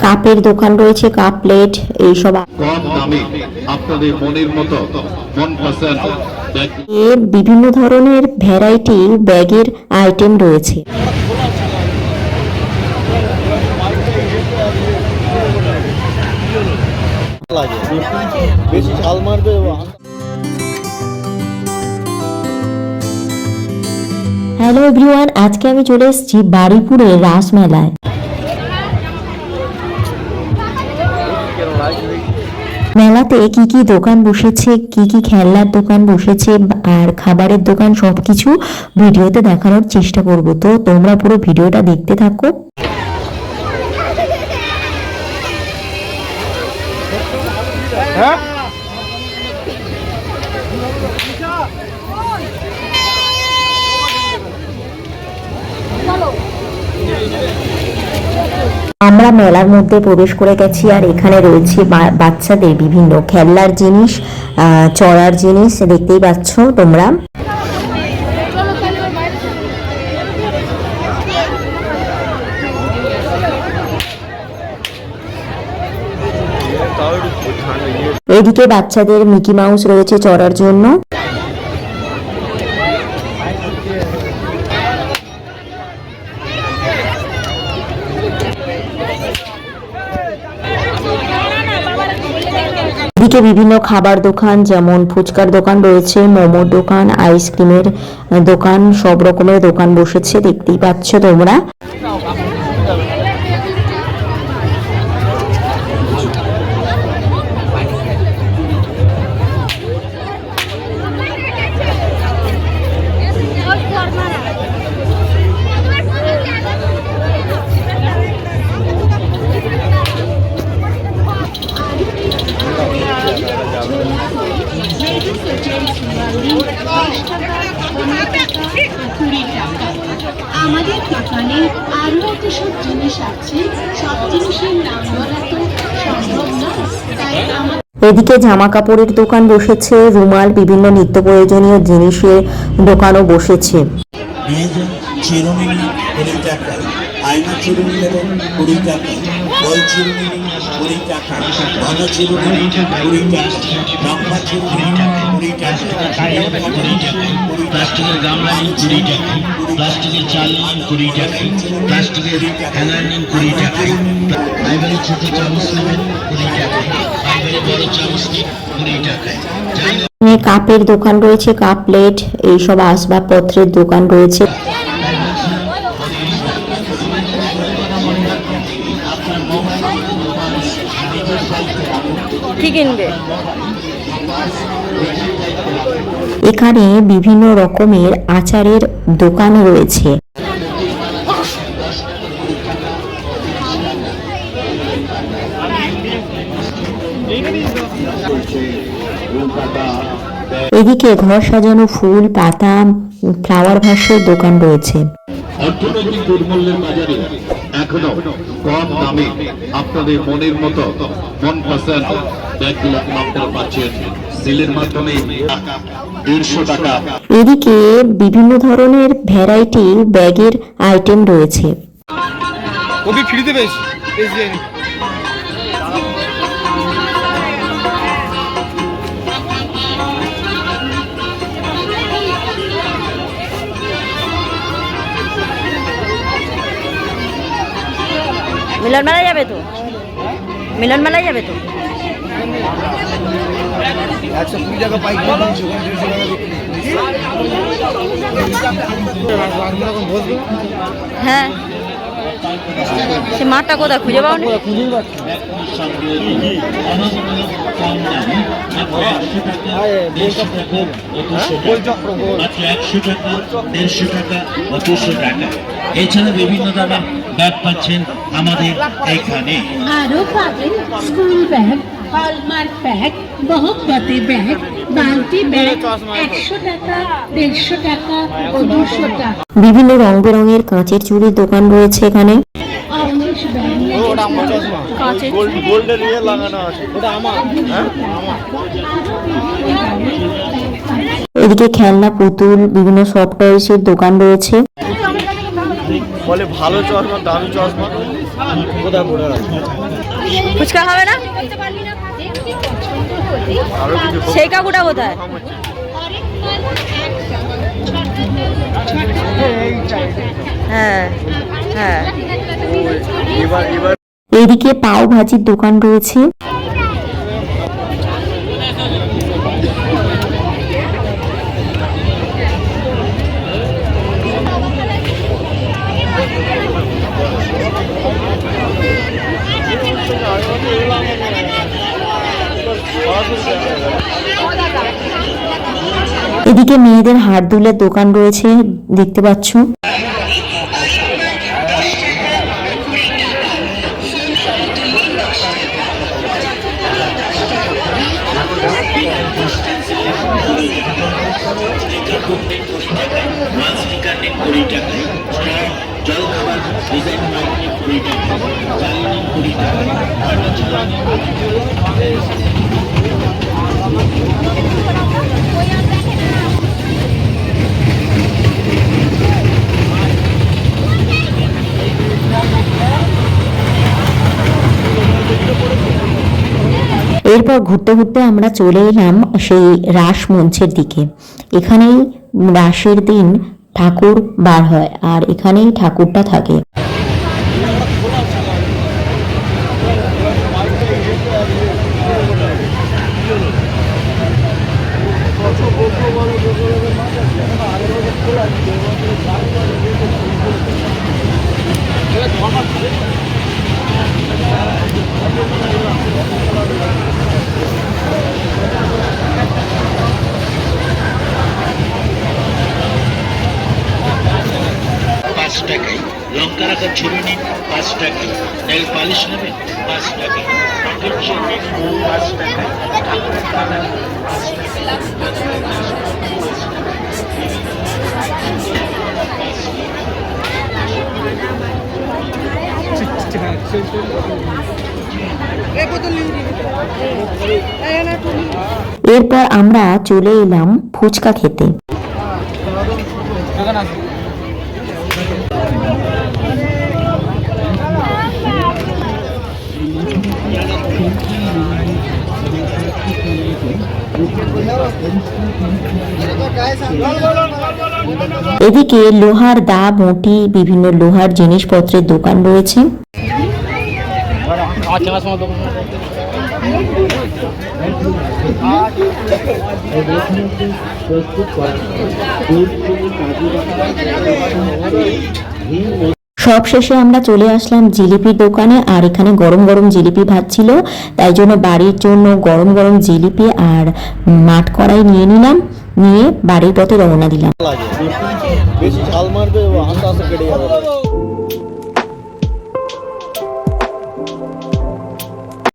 কাপের দোকান রয়েছে কাপ প্লেট এইসব কম দামে আপনাদের মনের মতো মন পছন্দ বিভিন্ন ধরনের ভ্যারাইটি ব্যাগের আইটেম রয়েছে। লাগে। বেশি ঝাল মারবে হ্যালো এভরিওয়ান আজকে আমি চলে এসেছি বাড়িপুরের রাসমেলায়। মেলাতে কি কি দোকান বসেছে, কি কি খেলনার দোকান বসেছে আর খাবারের দোকান সবকিছু ভিডিওতে দেখানোর চেষ্টা করব। তো তোমরা পুরো ভিডিওটা দেখতে থাকো। আমরা মেলার মধ্যে প্রবেশ করে গেছি আর এখানে রয়েছে বাচ্চাদের বিভিন্ন খেলনার জিনিস চড়ার জিনিস, দেখতেই পাচ্ছ তোমরা। এদিকে বাচ্চাদের মিকি মাউস রয়েছে চড়ার জন্য। এদিকে বিভিন্ন খাবার দোকান, যেমন ফুচকার দোকান রয়েছে মোমোর দোকান আইসক্রিমের দোকান, সব রকমের দোকান বসেছে, দেখতেই পাচ্ছ তোমরা। এদিকে জামা কাপড়ের দোকান বসেছে রুমাল বিভিন্ন নিত্য প্রয়োজনীয় জিনিসের দোকানও বসেছে মেয়েদের চিরুনি কুড়ি টাকা আয়না চিরুনি নেবেন কুড়ি টাকা বল চিরুনি কুড়ি টাকা ঘন চিরুনি কুড়ি টাকা লম্বা চিরুনি কুড়ি টাকা প্লাস্টিকের গামলা নিন কুড়ি টাকা প্লাস্টিকের চাল নিন কুড়ি টাকা প্লাস্টিকের হ্যাঙ্গার নিন কুড়ি টাকা ফাইবারের ছোট চামচ নেবেন কুড়ি টাকা কাপের দোকান রয়েছে কাপ প্লেট এইসব আসবাবপত্রের দোকান রয়েছে। এখানে বিভিন্ন রকমের আচারের দোকান রয়েছে। এদিকে ঘর সাজানো ফুল পাতা ফ্লাওয়ার ভাসের দোকান রয়েছে। অর্থনৈতিক দুর্মূল্যের বাজারে এখনও কম দামে আপনাদের মনের মতো মন পছন্দ ব্যাগগুলো আপনারা পাচ্ছেন সেলের মাধ্যমে দেড়শো টাকা। এদিকে বিভিন্ন ধরনের ভ্যারাইটি ব্যাগের আইটেম রয়েছে। কবি ফ্রিতে বেশ মিলন মেলায় যাবে তো? মিলন মেলায় যাবে তো? হ্যাঁ। সে মাঠটা কোথায় খুঁজে পাও নি একশো টাকা দেড়শো টাকা ও দুশো টাকা এছাড়া বিভিন্ন দামের ব্যাগ পাচ্ছেন আমাদের এখানে আরও পাবেন স্কুল ব্যাগ। হলমার্ক ব্যাগ মহব্বতী ব্যাগ বালতি ব্যাগ একশো টাকা দেড়শো টাকা ও দুশো টাকা। বিভিন্ন রং বেরঙের কাঁচের চুড়ির দোকান রয়েছে এখানে। ইয়ে লাগানো আছে। ওটা আমার হ্যাঁ? এদিকে খেলনা পুতুল বিভিন্ন সফট টয়েসের দোকান রয়েছে। বলে ভালো চশমা দামি চশমা। কোথায় পড়ে ফুচকা হবে না সেই কাকুটা কোথায় হ্যাঁ হ্যাঁ এদিকে পাও ভাজির দোকান রয়েছে। এদিকে মেয়েদের হাত দুলের দোকান রয়েছে দেখতে পাচ্ছ। টাকা চালিয়ে কুড়ি টাকা আটা চালানি এরপর ঘুরতে ঘুরতে আমরা চলে এলাম সেই রাস মঞ্চের দিকে। এখানেই রাসের দিন ঠাকুর বার হয় আর এখানেই ঠাকুরটা থাকে। পাঁচ টাকায় লঙ্কা রাখার ছবি নিন পাঁচ টাকায় নেল পালিশ নেবেন পাঁচ টাকায় রঙের ছবি নিন পাঁচ টাকায় ঠাকুরের পাতা নিন পাঁচ টাকায় এরপর আমরা চলে এলাম ফুচকা খেতে। এদিকে লোহার দা বটি বিভিন্ন লোহার জিনিসপত্রের দোকান রয়েছে। শেষে আমরা চলে আসলাম জিলিপির দোকানে, আর এখানে গরম গরম জিলিপি ভাজছিল তাই জন্য বাড়ির জন্য গরম গরম জিলিপি আর মাঠ কড়াই নিয়ে নিলাম, নিয়ে বাড়ির পথে রওনা দিলাম।